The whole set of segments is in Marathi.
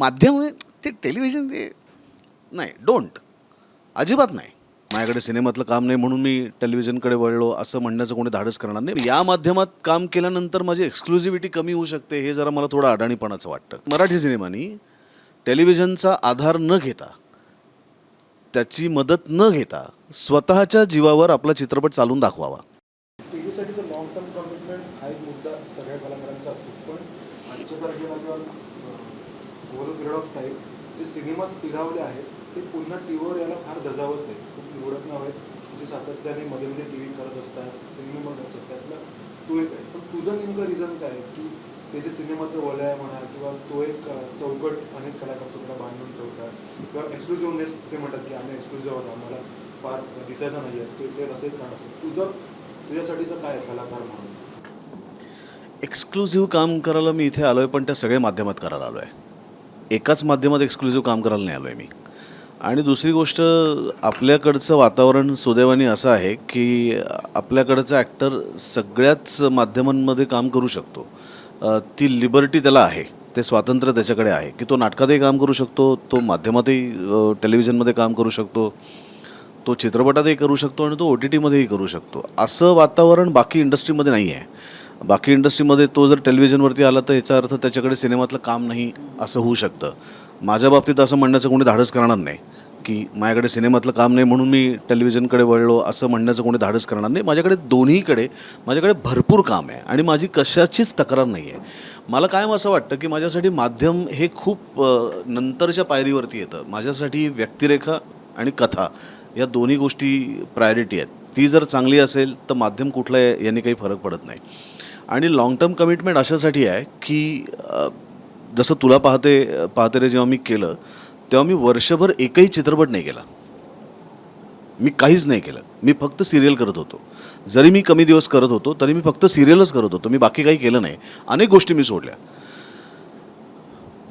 माध्यम ते टेलिव्हिजन ते नाही डोंट अजिबात नाही. माझ्याकडे सिनेमातलं काम नाही म्हणून मी टेलिव्हिजनकडे वळलो असं म्हणण्याचं कोणी धाडस करणार नाही. या माध्यमात काम केल्यानंतर माझी एक्सक्लुझिव्हिटी कमी होऊ शकते हे जरा मला थोडं अडाणीपणाचं वाटतं. मराठी सिनेमानी टेलिव्हिजनचा आधार न घेता त्याची मदत न घेता स्वतःच्या जीवावर आपला चित्रपट चालून दाखवावा टीव्हीसाठीचं लॉंग टर्म कमिटमेंट हा एक मुद्दा सगळ्या कलाकारांचा असतो पण आजच्या तारखेला किंवा ओव्हर पिरियड ऑफ टाईम जे सिनेमा स्थिरावले आहेत ते पुन्हा टी व्हीवर यायला फार दजावत नाही खूप निवडक नाव आहेत. जे सातत्याने मध्ये मध्ये टी व्ही करत असतात सिनेमा बघत असतात त्यातला तू एक आहे. पण तुझं नेमकं रिझन काय आहे की ते जे सिनेमाचं वलय आहे म्हणा किंवा तो एक चौकट अनेक कलाकार स्वतःला बांधून ठेवतात किंवा एक्सक्लुझिव्हनेस म्हणजे ते म्हणतात की आम्ही एक्सक्लुझिव्ह आहोत आम्हाला फार दिसायचं नाही आहे. ते ते असं एक कारण असतं. तुझं तुझ्यासाठीचं काय आहे कलाकार म्हणून? एक्सक्लुझिव्ह काम करायला मी इथे आलो आहे पण त्या सगळ्या माध्यमात करायला आलो आहे एकाच माध्यमात एक्सक्लुझिव्ह काम करायला नाही आलो आहे मी. आणि दुसरी गोष्ट आपल्याकडचं वातावरण सुदैवाने असं आहे की आपल्याकडचा ॲक्टर सगळ्याच माध्यमांमध्ये काम करू शकतो. ती लिबर्टी त्याला आहे ते स्वातंत्र्य त्याच्याकडे आहे की तो नाटकातही काम करू शकतो तो माध्यमातही टेलिव्हिजनमध्ये काम करू शकतो तो चित्रपटातही करू शकतो आणि तो ओ टी टीमध्येही करू शकतो. असं वातावरण बाकी इंडस्ट्रीमध्ये नाही आहे बाकी इंडस्ट्रीमध्ये तो जर टेलिव्हिजनवरती आला तर याचा अर्थ त्याच्याकडे सिनेमातलं काम नाही असं होऊ शकतं. माझ्या बाबतीत असं म्हणण्याचं कोणी धाडस करणार नाही की माझ्याकडे सिनेमातलं काम नाही म्हणून मी टेलिव्हिजनकडे वळलो असं म्हणण्याचं कोणी धाडस करणार नाही. माझ्याकडे दोन्हीकडे माझ्याकडे भरपूर काम आहे आणि माझी कशाचीच तक्रार नाही आहे. मला कायम असं वाटतं की माझ्यासाठी माध्यम हे खूप नंतरच्या पायरीवरती येतं. माझ्यासाठी व्यक्तिरेखा आणि कथा या दोन्ही गोष्टी प्रायोरिटी आहेत. ती जर चांगली असेल तर माध्यम कुठलं आहे याने काही फरक पडत नाही. आणि लाँग टर्म कमिटमेंट अशासाठी आहे की जसं तुला पाहते पाहते रे जेव्हा मी केलं तेव्हा मी वर्षभर एकही चित्रपट नाही केला. मी काहीच नाही केलं. मी फक्त सिरियल करत होतो. जरी मी कमी दिवस करत होतो तरी मी फक्त सिरियलच करत होतो. मी बाकी काही केलं नाही. अनेक गोष्टी मी सोडल्या.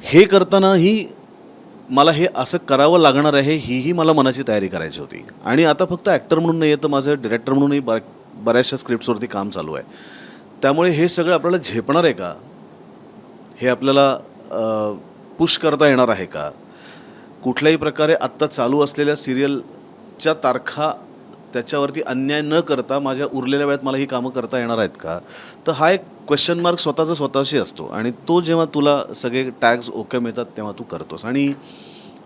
हे करतानाही मला हे असं करावं लागणार आहे हीही मला मनाची तयारी करायची होती. आणि आता फक्त ॲक्टर म्हणून नाही तर माझं डिरेक्टर म्हणूनही बऱ्या बऱ्याचशा स्क्रिप्ट्सवरती काम चालू आहे. त्यामुळे हे सगळं आपल्याला झेपणार आहे का? हे आपल्याला पुश करता येणार आहे का? कुठल्याही प्रकारे आत्ता चालू असलेल्या सिरियलच्या तारखा त्याच्यावरती अन्याय न करता माझ्या उरलेल्या वेळात मला ही कामं करता येणार आहेत का? तर हा एक क्वेश्चन मार्क स्वतःचा स्वतःशी असतो आणि तो जेव्हा तुला सगळे टॅग्स ओके मिळतात तेव्हा तू करतोस. आणि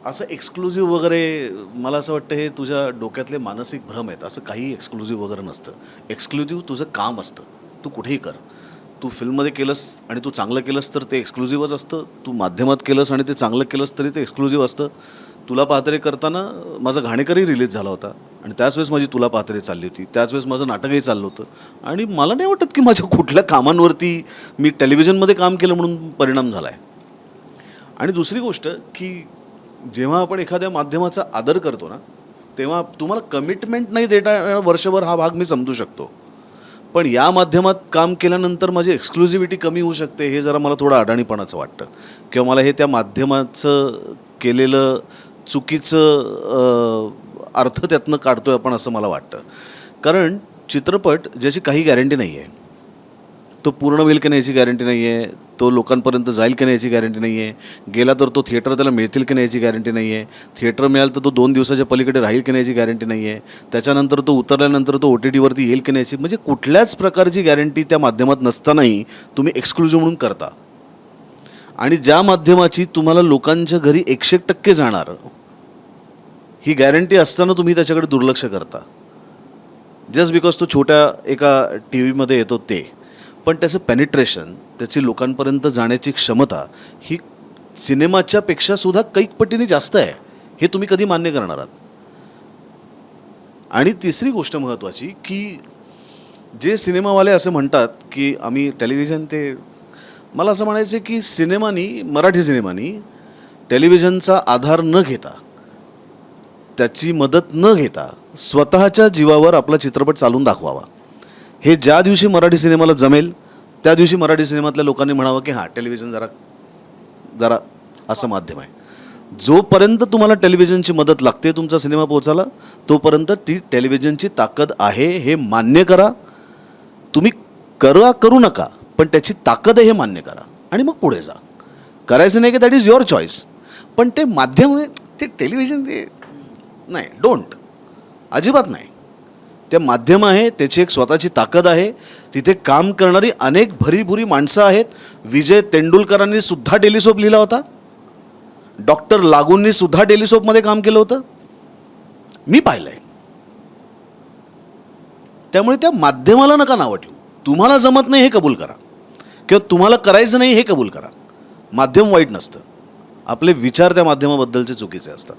असं एक्सक्लुझिव्ह वगैरे मला असं वाटतं हे तुझ्या डोक्यातले मानसिक भ्रम आहेत. असं काही एक्सक्लुझिव्ह वगैरे नसतं. एक्सक्लुझिव्ह तुझं काम असतं. तू कुठेही कर. तू फिल्ममध्ये केलंस आणि तू चांगलं केलंस तर ते एक्सक्लुझिव्हच असतं. तू माध्यमात केलंस आणि ते चांगलं केलंस तरी ते एक्सक्लुझिव्ह असतं. तुला पाहतरे करताना माझा घाणेकरही रिलीज झाला होता. आणि त्याच वेळेस माझी तुला पात्रे चालली होती. त्याच वेळेस माझं नाटकही चाललं होतं. आणि मला नाही वाटत की माझ्या कुठल्या कामांवरती मी टेलिव्हिजनमध्ये काम केलं म्हणून परिणाम झाला आहे आणि दुसरी गोष्ट की जेव्हा आपण एखाद्या माध्यमाचा आदर करतो ना तेव्हा तुम्हाला कमिटमेंट नाही देता वर्षभर हा भाग मी समजू शकतो. पण या माध्यमात काम केल्यानंतर माझी एक्सक्लुझिव्हिटी कमी होऊ शकते हे जरा मला थोडं अडाणीपणाचं वाटतं. किंवा मला हे त्या माध्यमाचं केलेलं चुकीचं अर्थ त्यातनं आहे आपण असं मला वाटतं. कारण चित्रपट ज्याची काही गॅरंटी नाही आहे तो पूर्ण होईल की नाही याची गॅरंटी नाही आहे तो लोकांपर्यंत जाईल की नाही याची गॅरंटी नाही आहे गेला तर तो थिएटर त्याला मिळतील की नाही याची गॅरंटी नाही आहे थिएटर मिळालं तर तो दोन दिवसाच्या पलीकडे राहील की नाही याची गॅरंटी नाही आहे त्याच्यानंतर तो उतरल्यानंतर तो ओ टी टीवरती येईल की नाही याची म्हणजे कुठल्याच प्रकारची गॅरंटी त्या माध्यमात नसतानाही तुम्ही एक्सक्लुझिव्ह म्हणून करता. आणि ज्या माध्यमाची तुम्हाला लोकांच्या घरी एकशे एक टक्के जाणार ही गॅरंटी असताना तुम्ही त्याच्याकडे दुर्लक्ष करता. जस्ट बिकॉज तो छोट्या एका टी व्हीमध्ये येतो ते. पण त्याचं पेनिट्रेशन त्याची लोकांपर्यंत जाण्याची क्षमता ही सिनेमाच्या पेक्षा सुद्धा कैक पटीने जास्त आहे हे तुम्ही कधी मान्य करणार आहात? आणि तिसरी गोष्ट महत्त्वाची की जे सिनेमावाले असं म्हणतात की आम्ही टेलिव्हिजन ते मला असं म्हणायचं आहे की सिनेमानी मराठी सिनेमानी टेलिव्हिजनचा आधार न घेता त्याची मदत न घेता स्वतःच्या जीवावर आपला चित्रपट चालून दाखवावा. हे ज्या दिवशी मराठी सिनेमाला जमेल त्या दिवशी मराठी सिनेमातल्या लोकांनी म्हणावं की हां टेलिव्हिजन जरा जरा असं माध्यम आहे. जोपर्यंत तुम्हाला टेलिव्हिजनची मदत लागते तुमचा सिनेमा पोहोचायला तोपर्यंत ती टेलिव्हिजनची ताकद आहे हे मान्य करा. तुम्ही करा करू नका पण त्याची ताकद आहे हे मान्य करा. आणि मग पुढे जा. करायचं नाही की दॅट इज युअर चॉईस पण ते माध्यम आहे, ते टेलिव्हिजन ते नाही डोंट अजिबात नाही. ते माध्यम आहे त्याची एक स्वतःची ताकद आहे. तिथे काम करणारी अनेक भरीभुरी माणसं आहेत. विजय तेंडुलकरांनी सुद्धा टेलिसोप लिहिला होता. डॉक्टर लागूंनी सुद्धा टेलिसोपमध्ये काम केलं होतं. मी पाहिलं आहे त्यामुळे त्या माध्यमाला नका नावं ठेवू. तुम्हाला जमत नाही हे कबूल करा. किंवा तुम्हाला करायचं नाही हे कबूल करा. माध्यम वाईट नसतं. आपले विचार त्या माध्यमाबद्दलचे चुकीचे असतात.